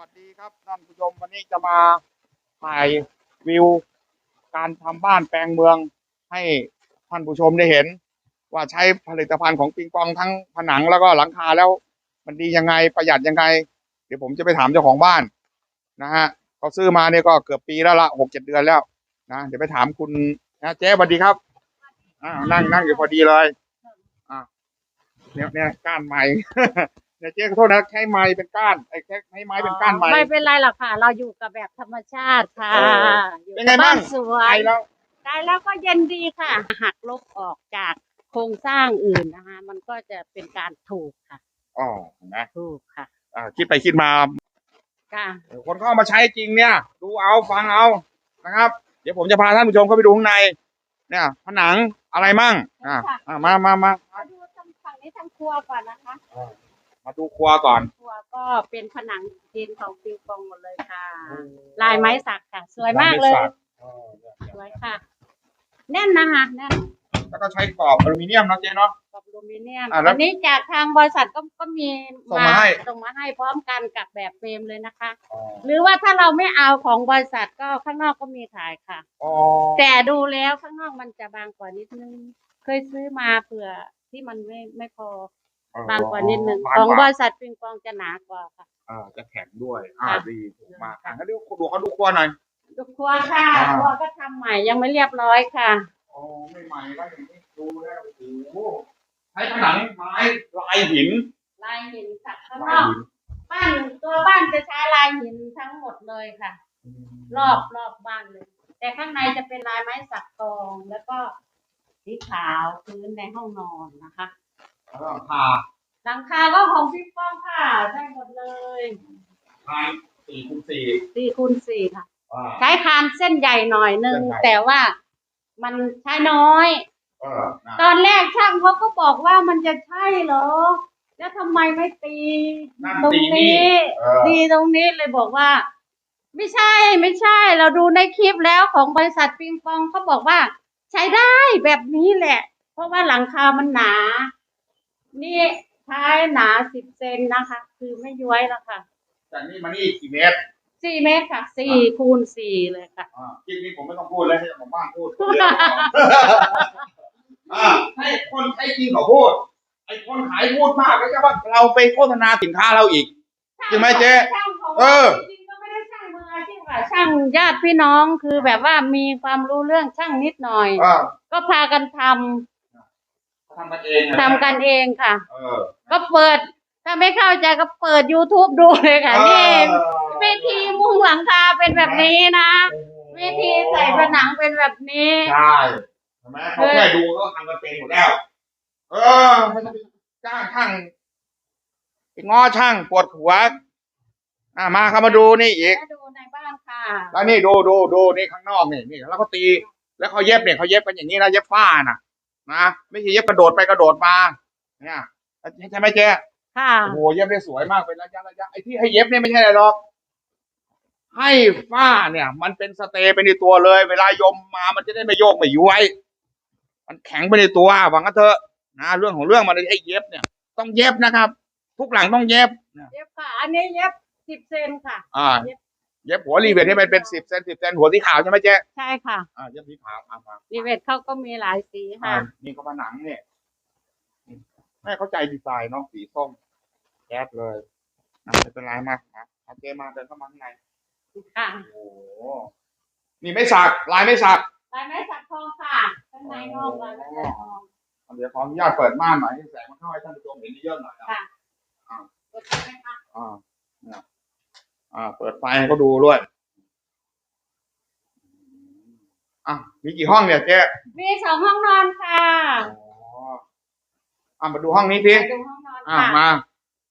วัสดีครับท่านผู้ชมวันนี้จะมาถ่ายวิว การทำบ้านแปลงเมืองให้ท่านผู้ชมได้เห็น ว่าใช้ผลิตภัณฑ์ของปิงปองทั้งผนังแล้วก็หลังคาแล้ว มันดียังไงประหยัดยังไง เดี๋ยวผมจะไปถามเจ้าของบ้านนะฮะเขาซื้อมาเนี่ยก็เกือบปีแล้วละหกเจ็ดเดือนแล้วนะเดี๋ยวไปถามคุณนะเจ๊สวัสดีครับอ่านั่งนั่งอยู่พอดีเลยอ่าเนี่ยเนี่ยก้านไม้ เนี่ยเจ๊ขอโทษนะใช้ไม้เป็นก้านไอ้แค่ให้ไม้เป็นก้านไม้ ไม่เป็นไรหรอกค่ะ เราอยู่กับแบบธรรมชาติค่ะเอออยู่เป็นไงกับบ้างสวไปยแล้ว ได้แล้วก็เย็นดีค่ะ หักลบออกจากโครงสร้างอื่นนะคะมันก็จะเป็นการถูกค่ะ อ๋อเห็นไหมถูกค่ะอ่าคิดไปคิดมา ค่ะ คนเข้ามาใช้จริงเนี่ย ดูเอาฟังเอานะครับ เดี๋ยวผมจะพาท่านผู้ชมเข้าไปดูข้างใน เนี่ย ผนังอะไรมั่ง อ่าอ่ามามามามาดูทางฝั่งนี้ทางครัวก่อนนะคะ มาดูครัวก่อน ครัวก็เป็นผนังดินของปิงปองหมดเลยค่ะ ลายไม้สักค่ะ สวยมากเลยเออเนี่ยสวยค่ะ แน่นนะคะแน่นแล้วก็ใช้กรอบอลูมิเนียมนะเจ๊เนาะกับอลูมิเนียมอะแล้วอันนี้จากทางบริษัทก็ก็มีส่งมาให้ส่งมาให้พร้อมกันกับแบบเฟรมเลยนะคะอ๋อหรือว่าถ้าเราไม่เอาของบริษัทก็ข้างนอกก็มีขายค่ะอ๋อแต่ดูแล้วข้างนอกมันจะบางกว่านิดนึง เคยซื้อมาเผื่อที่มันไม่ไม่พอ บางกว่านิดนึงบางของกว่าบริษัทปิงปองจะหนากว่าค่ะอ่าจะแข็งด้วย อ่าค่ะ ดีถูกมากอะงั้นดูดูเขาดูครัวหน่อยดูครัวค่ะอ่า ครัวก็ทำใหม่ยังไม่เรียบร้อยค่ะอ๋อไม่ใหม่แล้วอย่างนี้ดูแล้วโอ้โหใช้ผนังไม้ลายหินลายหินค่ะข้างนลายอกหินบ้านตัวบ้านจะใช้ลายหินทั้งหมดเลยค่ะ รอบรอบบ้านเลย แต่ข้างในจะเป็นลายไม้สักทองแล้วก็สีขาวพื้นในห้องนอนนะคะ แล้วก็ทาหลังคาก็ของพี่ป้องค่ะได้หมดเลยทาสี่คูณสี่สี่คูณสี่ค่ะ อ่า ใช้คานเส้นใหญ่หน่อยนึง เส้นใหญ่ แต่ว่ามันใช้น้อย เออนะตอนแรกช่างเขาก็บอกว่ามันจะใช่เหรอ แล้วทำไมไม่ตีนั่นตรงตีนี่นี้ เออตีตรงนี้เลยบอกว่า ไม่ใช่ไม่ใช่ เราดูในคลิปแล้วของบริษัทปิงปองเขาบอกว่า ใช้ได้แบบนี้แหละ เพราะว่าหลังคามันหนา นี่ใช้หนาสิบเซนนะคะ คือไม่ย้วยแล้วค่ะจากนี้มานี่กี่เมตรสี่เมตรค่ะสี่คูณสี่เลยค่ะอ่าคลิปนี้ผมไม่ต้องพูดแล้วให้เจ้าของบ้านพูดคนเดียวอ่าให้คนใช้จริงเขาพูดไอ้คนขายพูดมากก็จะว่าเราไปโฆษณาสินค้าเราอีก จริงไหมเจ๊ช่างของเออ จริงๆก็ไม่ได้ช่างมืออาชีพค่ะช่างญาติพี่น้องคือแบบว่ามีความรู้เรื่องช่างนิดหน่อย อ่าก็พากันทำ ทำกันเองะทำกันเองค่ะ เออก็เปิด ถ้าไม่เข้าใจก็เปิด YouTube ดูเลยค่ะนี่เออเวทีมุงหลังคาเป็นแบบนี้นะเวทีใส่ผนังเป็นแบบนี้ใช่ใช่ไหมเขาแค่ดูก็ทำกันเป็นหมดแล้ว เออไม่ต้องไปจ้างช่างไปง้อช่างปวดหัวอ่ามาเข้ามาดูนี่อีกและดูในบ้านค่ะ แล้วนี่ดูดูดูนี่ข้างนอกนี่นี่แล้วเขาตี แล้วเขาเย็บเนี่ยเขาเย็บกันอย่างนี้นะเย็บฝ้าน่ะ นะไม่ใช่เย็บกระโดดไปกระโดดมาเนี่ยใช่ไหมเจ๊ค่ะโอ้โหเย็บได้สวยมากเป็นระยะระยะไอ้ที่ให้เย็บเนี่ยไม่ใช่อะไรหรอก ให้ฝ้าเนี่ย มันเป็นสเตย์ไปในตัวเลย เวลายมมามันจะได้ไม่โยกไม่ย้วยมันแข็งไปในตัวหวังกันเถอะนะเรื่องของเรื่องมันให้เย็บเนี่ย ต้องเย็บนะครับ ทุกหลังต้องเย็บนะเย็บค่ะ อันนี้เย็บสิบเซนค่ะ อ่า เย็บหัวรีเวทให้มันเป็นสิบเซนสิบเซนหัวสีขาวใช่ไหมเจ๊ใช่ค่ะอ่าเย็บสีขาวอ่ามารีเวทเขาก็มีหลายสีอ่าค่ะ นี่ก็ผนังเนี่ยแม่เข้าใจดีไซน์เนาะสีส้มแก๊สเลยนะไม่เป็นไรมากนะเอาเจมาเดินเข้ามาข้างในค่ะโอ้โหนี่ไม่สักลายไม่สัก ลายไม้สักทองค่ะข้างในนอกลายไม้สักทอง เดี๋ยวขออนุญาตเปิดม่านหน่อยให้แสงมันเข้าให้ท่านผู้ชมเห็นเยอะๆหน่อยอะค่ะ กดได้ไหมคะอ่าเนี่ย อ่า เปิดไฟให้เขาดูด้วยอะมีกี่ห้องเนี่ยเจ๊มีสองห้องนอนค่ะอ๋ออะมาดูห้องนี้สิไปดูห้องนอนอะค่ะมา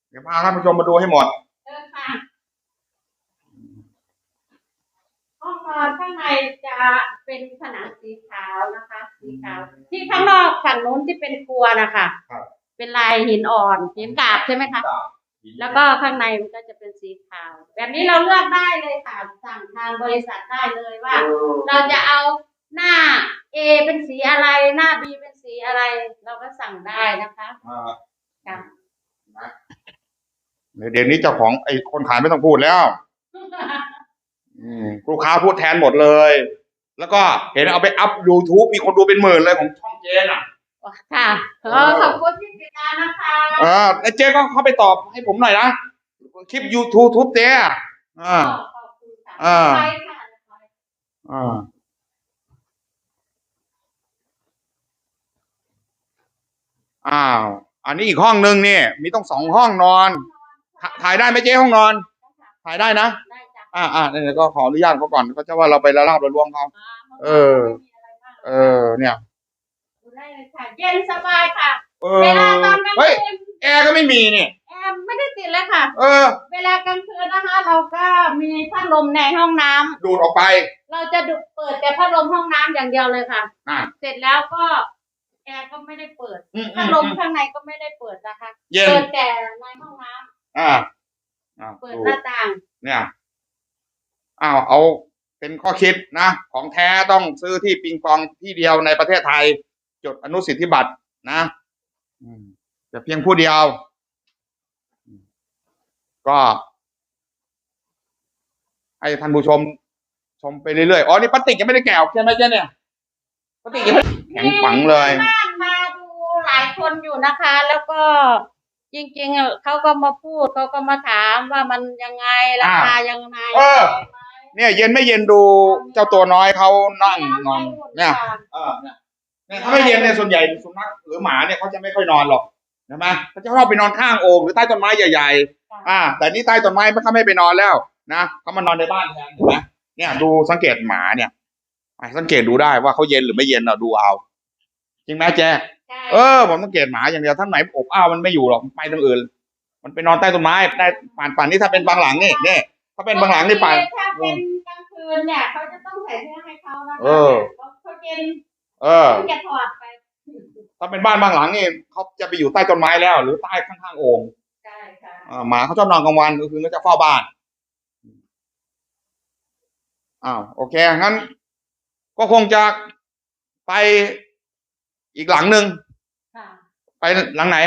เดี๋ยวพาท่านผู้ชมมาดูให้หมด เดินค่ะ ห้องนอนข้างในจะเป็นผนังสีขาวนะคะ สีขาว ที่ข้างนอกฝั่งนู้นที่เป็นครัวนะคะ ครับ เป็นลายหินอ่อนหินกราบใช่ไหมคะ แล้วก็ข้างในมันก็จะเป็นสีขาว แบบนี้เราเลือกได้เลยค่ะสั่งทางบริษัทได้เลยว่า เราจะเอาหน้า A เป็นสีอะไรหน้า B เป็นสีอะไร เราก็สั่งได้นะคะอ่าค่ะนะเดี๋ยวนี้เจ้าของไอ้คนขายไม่ต้องพูดแล้ว อืมลูกค้าพูดแทนหมดเลย แล้วก็เห็นเอาไปอัพ YouTube มีคนดูเป็นหมื่นเลยของช่องเจนอะ ค่ะขอขอบคุณที่ติดตามนะคะเออแล้วเจก็เข้าไปตอบให้ผมหน่อยนะ คลิป YouTube ทุบเจอะอ่า ขอบคุณค่ะอ่า ไปค่ะอ่าอ้าว อันนี้อีกห้องนึงเนี่ยมีต้องสองห้องนอนถถ่ายได้ไหมเจ๊ห้องนอน ถ่ายได้นะ ได้จ้ะอ่าอ่าเดี๋ยวก็ขออนุญาตเขาก่อนเขาจะว่าเราไปละลาบละลวงเขา เออ เออ เนี่ยดู ได้เลยค่ะ เย็นสบายค่ะ เอเวอลาตอนกลางเฮ้ยคืนแอร์ก็ไม่มีเนี่ยแอร์ไม่ได้ติดเลยค่ะ เออ เวลากลางคืนนะคะ เราก็มีพัดลมในห้องน้ำดูดออกไปเราจะดูเปิดแต่พัดลมห้องน้ำอย่างเดียวเลยค่ะ อ่าเสร็จแล้วก็แอร์ก็ไม่ได้เปิดอืมอืพัดมลมอืมข้างในก็ไม่ได้เปิดนะคะ เย็นเปิดแต่ในห้องน้ำอ่าอ่าเปิดดูหน้าต่าง เนี่ยอ้าวเอาเป็นข้อคิดนะ ของแท้ต้องซื้อที่ปิงปองที่เดียวในประเทศไทย จดอนุสิทธิบัตรนะอืมจะเพียงผู้เดียวอืมก็ ให้ท่านผู้ชม ชมไปเรื่อยๆ อ๋อ นี่ปลาติกยังไม่ได้แกะออกใช่ไหมเจ๊เนี่ยปลาติกยังไม่แข็งฝังเลยมีบ้านมาดูหลายคนอยู่นะคะ แล้วก็จริงๆ เขาก็มาพูดเขาก็มาถามว่ามันยังไงราคายังไงเออ เนี่ย เย็นไม่เย็นดูเจ้าตัวน้อยเขานั่งนอนเนี่ยเออเนี่ยเนี่ยถ้าไม่เย็นเนี่ยส่วนใหญ่สุนัขหรือหมาเนี่ยเขาจะไม่ค่อยนอนหรอกใช่ไหมเขาจะชอบไปนอนข้างโอ่งหรือใต้ต้นไม้ใหญ่ๆอ่า แต่นี่ใต้ต้นไม้เขาไม่ไปนอนแล้วนะเขามานอนในบ้านแทนเห็นไหมเนี่ยดูสังเกตหมาเนี่ยอะสังเกตดูได้ว่าเขาเย็นหรือไม่เย็นเราดูเอาจริงไหมแจ๊ใช่เออผมสังเกตหมาอย่างเดียวท่านไหนอบอ้าวมันไม่อยู่หรอกไปตรงอื่น มันไปนอนใต้ต้นไม้ได้ป่านป่านนี้ถ้าเป็นบางหลังนี่นี่ถ้าเป็นบางหลังนี่ป่านถ้าเป็นกลางคืนเนี่ยเขาจะต้องใส่เสื้อให้เขานะคะเออเพราะเขาเย็น เออเขาจะถอดไปถ้าเป็นบ้านบางหลังนี่เขาจะไปอยู่ใต้ต้นไม้แล้ว หรือใต้ข้างๆโอ่งใช่ค่ะอ่าหมาเขาชอบนอนกลางวันก็คือก็จะเฝ้าบ้านอ้าวโอเคงั้น ก็คงจะไปอีกหลังหนึ่งค่ะไปหลังไหน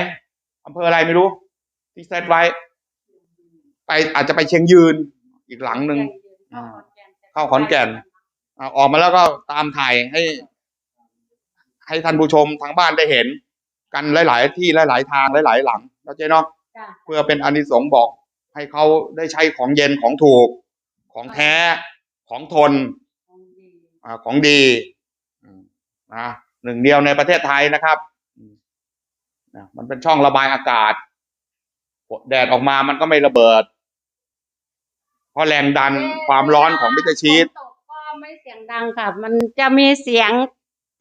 อำเภออะไรไม่รู้ ที่เซตไว้ ไปอาจจะไปเชียงยืน อีกหลังหนึ่งอ่าเข้าขอนแก่น อ่าออกมาแล้วก็ตามถ่ายให้ ให้ท่านผู้ชมทางบ้านได้เห็น กันหลาย ๆ ที่หลาย ๆ ทางหลาย ๆ หลังแล้วเจ๊เนาะจ้ะเพื่อเป็นอานิสงส์บอก ให้เขาได้ใช้ของเย็นของถูก ของแท้ของทนของดีอ่าของดีอืมนะหนึ่งเดียวในประเทศไทยนะครับอืมนะมันเป็นช่องระบายอากาศแดดออกมามันก็ไม่ระเบิด เพราะแรงดันความร้อนของมิเตอร์ชีตฝนตกก็ไม่เสียงดังค่ะ มันจะมีเสียง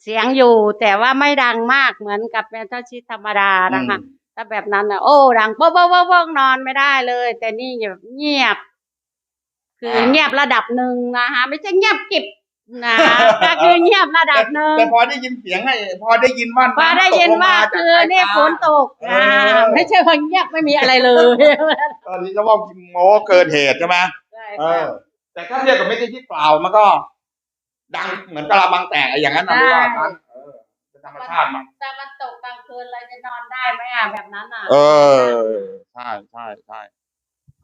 เสียงอยู่แต่ว่าไม่ดังมากเหมือนกับเมทัลชีตธรรมดานะคะถ้าแบบนั้นนะโอ้ดังโป๊ะโป๊ะโป๊ะโป๊ะนอนไม่ได้เลย แต่นี่แบบเงียบ คือเงียบระดับหนึ่งนะคะไม่ใช่เงียบกิบนะก็คือเงียบระดับหนึ่งแต่พอได้ยินเสียงไอ้พอได้ยินว่าพอได้ยินว่าำตกลงมจกคือนี่สายฝนตกเอนะอไม่ใช่ว่าเงียบไม่มีอะไรเลยตอนนี้จะว่ากินโม้เกินเหตุใช่ไหมใช่เอค่ะอแต่ถ้าเทียบกับไม่ได้ที่เปล่ามันก็ ดังเหมือนกะลาบังแตกอะไรอย่างนั้นนะไม่ว่ากันเออเป็นธรรมชาติมันแต่มันตกกลางคืนเราจะนอนได้ไหมอะแบบนั้นอะเออใช่ใช่ใช่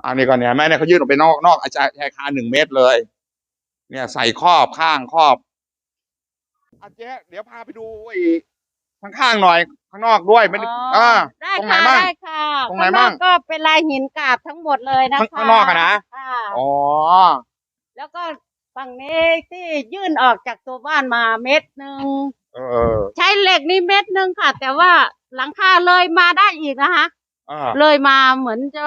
อันนี้ก่อนเนี่ยแม่เนี่ยเขายื่นออกไปนอกนอกอาจารย์ชายคาหนึ่งเมตรเลย เนี่ยใส่ครอบข้างครอบอาเจ๊เดี๋ยวพาไปดูอีกข้างข้างๆหน่อยข้างนอกด้วยไม่ได้อ๋ออ่าได้ตรงไหนค่ะบ้างได้ค่ะตรงไหนบ้างข้นอกก็เป็นลายหินกราบทั้งหมดเลยนะคะข้างนอกอะนะค่ะอ๋อแล้วก็ ฝั่งนี้ที่ยื่นออกจากตัวบ้านมาเม็ดหนึ่งเออใช้เหล็กนี่เม็ดหนึ่งค่ะ แต่ว่าหลังคาเลยมาได้อีกนะคะอ่าเลยมาเหมือนจะ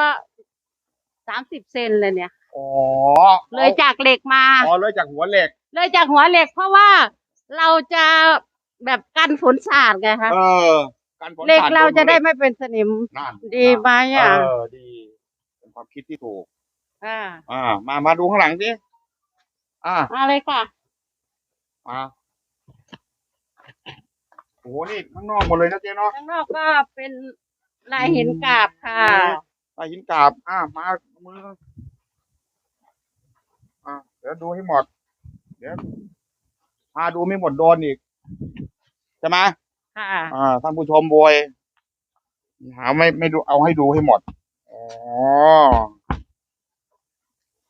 สามสิบเซนเลยเนี่ย อ๋อเลยจากเหล็กมา อ๋อเลยจากหัวเหล็ก เลยจากหัวเหล็กเพราะว่าเราจะแบบกันฝนสาดไงคะเออการผลเหล็กสดเราจะได้โนหัวหไม่เป็นสนิมล็กนั่นดีไหมอะเออดี เป็นความคิดที่ถูก อ่า อ่า มามาดูข้างหลังสิ อ่ามาเลยค่ะ มาโอ้โหนี่ข้างนอกหมดเลยนะเจ๊เนาะข้างนอกก็เป็นลายหินกราบค่ะใส่หินกราบ อ่ามามืออ่าเดี๋ยวดูให้หมด เดี๋ยวพาดูไม่หมดโดนอีกใช่ไหมค่ะ อ่าท่านผู้ชมบวยหาไม่ไม่ดูเอาให้ดูให้หมดอ๋อ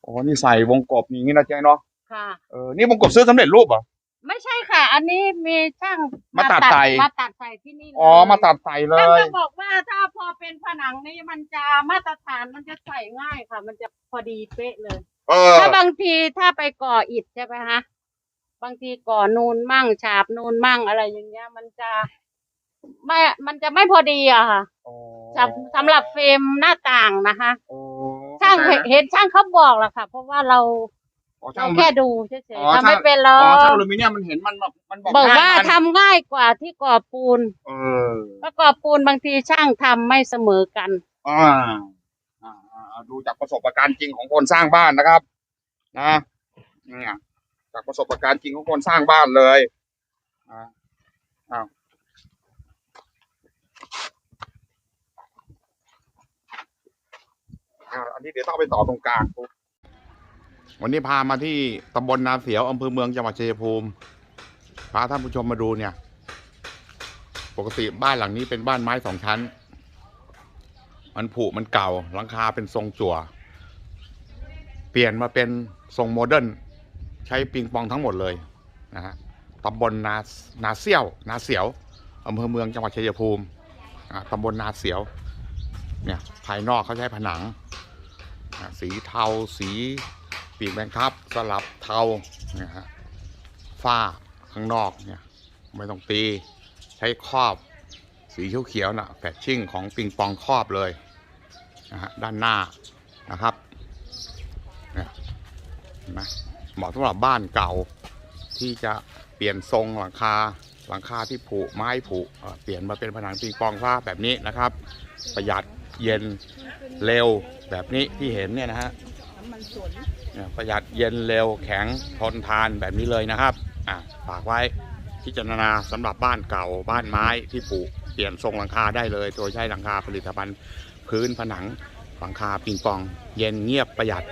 อ๋อนี่ใส่วงกบอย่างนี้นะเจ๊เนาะ ค่ะ เออ นี่วงกบซื้อสำเร็จรูปเหรอ ไม่ใช่ค่ะ อันนี้มีช่างมาตัดใส่ มาตัดใส่ที่นี่เลยอ๋อ มาตัดใส่เลช่างยจะบอกว่าถ้าพอเป็นผนังนี้มันจะมาตรฐานมันจะใส่ง่ายค่ะ มันจะพอดีเป๊ะเลย เออ ถ้าบางทีถ้าไปก่ออิฐใช่ไหมฮะบางทีก่อนูนมั่งฉาบนูนมั่งอะไรอย่างเงี้ย มันจะไม่ มันจะไม่พอดีอะค่ะอ๋อสำสำหรับเฟรมหน้าต่างนะคะโอ้ช่างเห็นเห็นช่างเขาบอกแหละค่ะ เพราะว่าเรา อ๋อช่าเรางแค่ดูเฉยอ๋อๆทำไม่ช่างเป็นหรอ๋ออกช่างอลูมิเนียมมันเห็นมันแบบมันบอกบอกหน้ว่ามันทำง่ายกว่าที่ก่อปูนเออแล้วก่อปูนบางทีช่างทำไม่เสมอกัน อ่าอ่าอ่าดูจากประสบการณ์จริงของคนสร้างบ้านนะครับ นะเนี่ยจากประสบการณ์จริงของคนสร้างบ้านเลยอ่าอ้าวอ่าอันนี้เดี๋ยวต้องเอาไปต่อตรงกลางปุ๊บ วันนี้พามาที่ตำบลนาเสียวอำเภอเมืองจังหวัดชัยภูมิ พาท่านผู้ชมมาดูเนี่ย ปกติบ้านหลังนี้เป็นบ้านไม้สองชั้น มันผุมันเก่าหลังคาเป็นทรงจั่ว เปลี่ยนมาเป็นทรงโมเดิร์นใช้ปิงปองทั้งหมดเลยนะฮะตำบลนานาเซี่ยวนาเสียวอำเภอเมืองจังหวัดชัยภูมิอ่าตำบลนาเสียว เนี่ย ภายนอกเขาใช้ผนัง สีเทาสี ปีกแมงทับสลับเทาเนี่ยฮะฝ้าข้างนอกเนี่ยไม่ต้องตี ใช้ครอบสีเขียวๆนะแฟชชิ่งของปิงปองครอบเลยนะฮะด้านหน้านะครับเนี่ยเห็นไหมเหมาะสำหรับบ้านเก่าที่จะเปลี่ยนทรงหลังคาหลังคาที่ผุไม้ผุเปลี่ยนมาเป็นผนังปิงปองฟ้าแบบนี้นะครับ ประหยัดเย็นเร็วแบบนี้ที่เห็นเนี่ยนะฮะ ประหยัดเย็นเร็วแข็งทนทานแบบนี้เลยนะครับฝากไว้พิจารณาสำหรับบ้านเก่าบ้านไม้ที่ปลูกเปลี่ยนทรงหลังคาได้เลย โดยใช้หลังคาผลิตภัณฑ์พื้นผนังหลังคาปิงปอง เย็นเงียบประหยัด